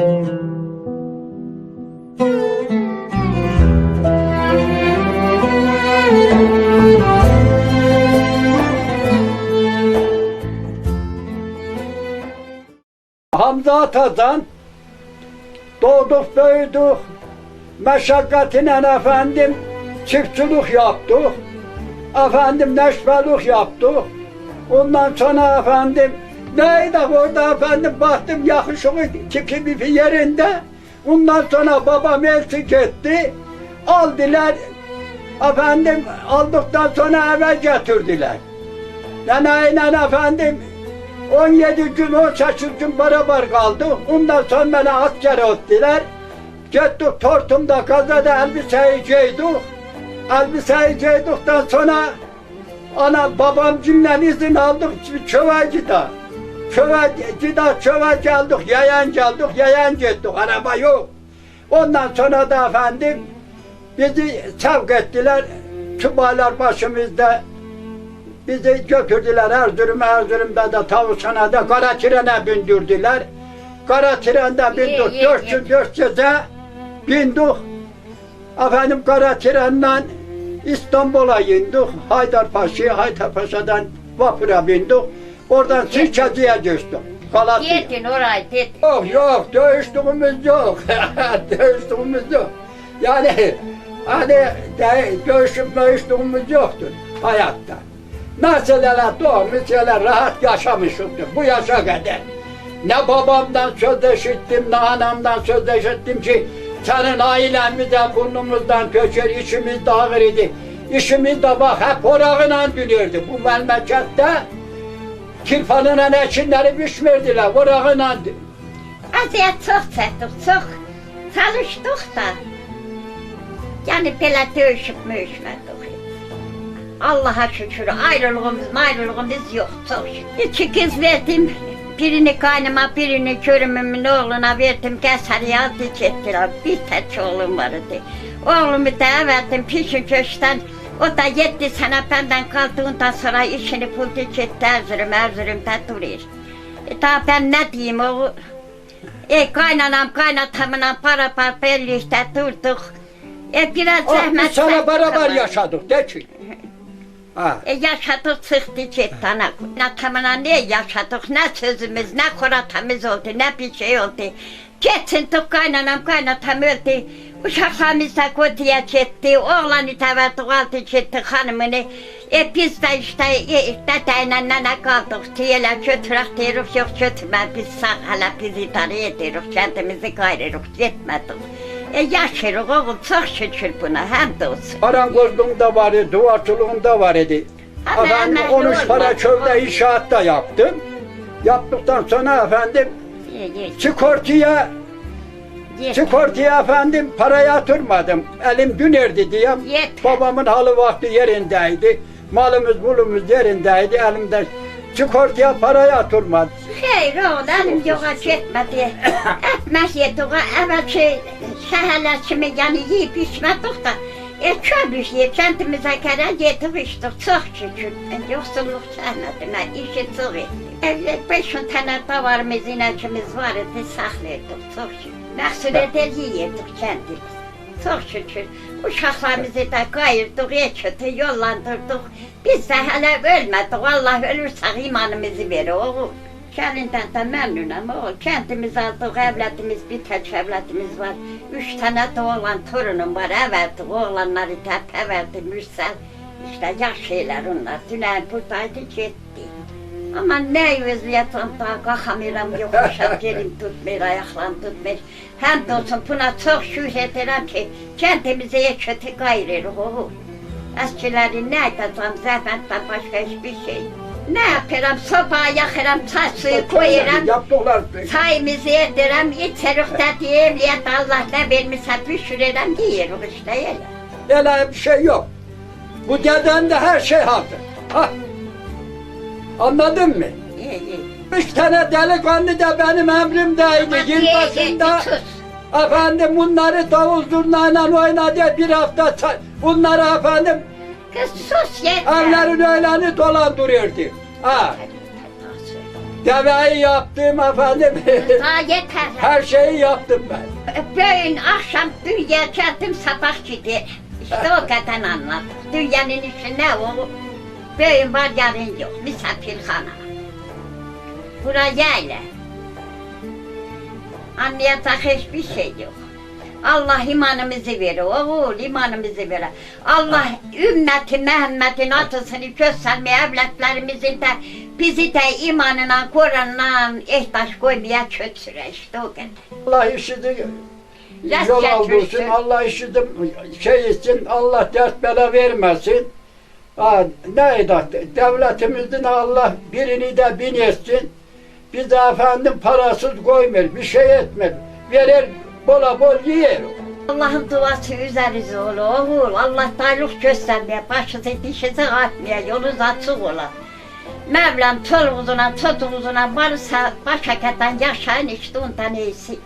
Hamza Atadan doğduk büyüdük, meşakkatinen efendim çiftçilik yaptık, efendim neşvelik yaptık. Ondan sonra efendim neydi orada efendim baktım yakışıklı tipi bir yerinde. Ondan sonra babam elçik etti. Aldılar. Efendim aldıktan sonra eve getirdiler. Neneyle efendim 17 gün 18 gün beraber kaldık. Ondan sonra beni askere ettiler. Gittik tortumda kazada elbiseyi giydik. Elbiseyi giydikten sonra ana babam cümlen izin aldık çövecide. Çövecide çöve geldik, yayan geldik, yayan gittik. Araba yok. Ondan sonra da efendim bizi sevk ettiler. Çubaylar başımızda Bizi götürdüler Erzurum, Erzurum'da da Tavuşana'da kara trene bindirdiler. Kara trende bindik, iyi, dört iyi. gün dört gece bindik. Efendim kara trenle İstanbul'a indik. Haydarpaşa'ya, Haydarpaşa'dan vapura bindik. Oradan Sirkeci'ye geçtik. Galatasaray'a. Yedin orayı dedin. Yok yok dövüştüğümüz yok. dövüştüğümüz yok. Yani hani de, dövüşüp dövüştüğümüz yoktur hayatta. Nasıl hele doğmuş hele rahat yaşamışımdır bu yaşa kadar. Ne babamdan söz işittim ne anamdan söz işittim ki senin ailemizden burnumuzdan köşer işimiz de ağır idi. İşimiz de bak hep orağıyla dönüyordu bu memlekette. Kirpanın ekinleri biçmirdiler, orağıyla Azıya çok çektik, çok çalıştık da. Yani böyle dövüşüp mövüşmedik. Allah'a şükür ayrılığımız ayrılığımız yok çok şükür. İki kız verdim. Birini kaynıma, birini körümümün oğluna verdim. Keseriye ateş ettiler. Bir tek oğlum vardı. Oğlumu da verdim pişin köşten. O da yedi sene benden kaldığından sonra işini buldu gitti Erzurum, Erzurum'da duruyor. E daha ben ne diyeyim o e kaynanam kaynatamına para para belli işte durduk. E biraz 60 zahmet sene çektik beraber yaşadık de ki. Ha. E yaşadık çıktı ana. Kaynatamına ne yaşadık ne sözümüz ne kuratamız oldu ne bir şey oldu. Geçindik kaynanam kaynatam öldü. Uşaklarımız da kötüye gitti. Oğlanı da verdik aldı gitti hanımını. E biz de işte dedeyle nene kaldık. Diyeler götürek diyoruz yok götürme biz sağ hala biz idare ediyoruz. Kendimizi gayrırız yetmedik. E yaşıyoruz oğlum çok şükür buna hamdolsun. Marangozluğunda var idi, duvarcılığında var idi. Efendim emekli 13 para çölde inşaatta yaptım. Yaptıktan sonra efendim sigortaya, sigortaya efendim para yatırmadım. Elim dönerdi diye. Yeter. Babamın halı vakti yerindeydi. Malımız bulumuz yerindeydi. Elimde sigortaya para yatırmadım. Hayır oğlanım yola gitmedi. Etmez yedik. Evet şey, şehirleşimi yani yiyip içmedik da. E çömüş ye, kendimize göre yedik içtik. Çok şükür. Yoksulluk çekmedim. İşi çok ettim. 500 tane davarımız, inəkimiz var idi, saxlayırdıq, çox şükür. Məqsulədə yeyirdik kəndimiz, çox şükür. Uşaqlarımızı da qayırdıq, ekəti yollandırdıq. Biz də hələ ölmədik, Allah ölürsək imanımızı verir, oğul. Kəlindən də məmnunam, oğul. Kəndimiz aldıq, əvlətimiz, bir tək əvlətimiz var. Üç tənə də oğlan torunum var, əvərdik, oğlanları təp əvərdim, Mürsəl. İşte yaş şeyler onlar. Dünən buradaydı, getdi. Ama ne özleyetim daha kalkamıyorum yokuşa gelim tutmuyor, ayaklarım tutmuyor. Hem de olsun buna çok şükür ki kendimize kötü gayrı oğul. Eskileri ne edeceğim zaten başka hiçbir şey. Ne yaparım soba yakarım, çay suyu koyarım. Yaptılar. Çayımızı ederim, içerik de diyeyim, ya da Allah ne vermişse pişiririm, yiyorum işte öyle. Öyle bir şey yok. Bu deden de her şey hazır. Ha. Anladın mı? Üç tane delikanlı da benim emrimdeydi. Yılbaşında efendim bunları davul zurnayla oynadı bir hafta. Bunları efendim Kız sus yeter. evlerin öğleni dolandırıyordu. Ha. Deveyi yaptım efendim. Daha yeter. her şeyi yaptım ben. Bugün akşam dünya geldim sabah gider. İşte o kadar anladık. Dünyanın işi ne o? Bugün var yarın yok. Misafirhane. Buraya ile. Anlayacak hiçbir şey yok. Allah imanımızı verir, oğul imanımızı verir. Allah ümmeti Mehmet'in atısını göstermeye evlatlarımızın da bizi de imanına, Kur'an'la ihtaç koymaya götürür işte o kadar. Allah işini Rast yol aldırsın, Allah işini şey için, Allah dert bela vermesin. Ne edat, devletimizden Allah birini de bin etsin. Bize efendim parasız koymuyor, bir şey etmez. Verir, bola bol yer. Allah'ın duası üzerinize ola oğul. Allah darlık göstermeye, başınızı dişinizi atmaya, yolunuz açık ola. Mevlam çoluğuzuna, çocuğuzuna varsa başakatan yaşayın işte ondan iyisi.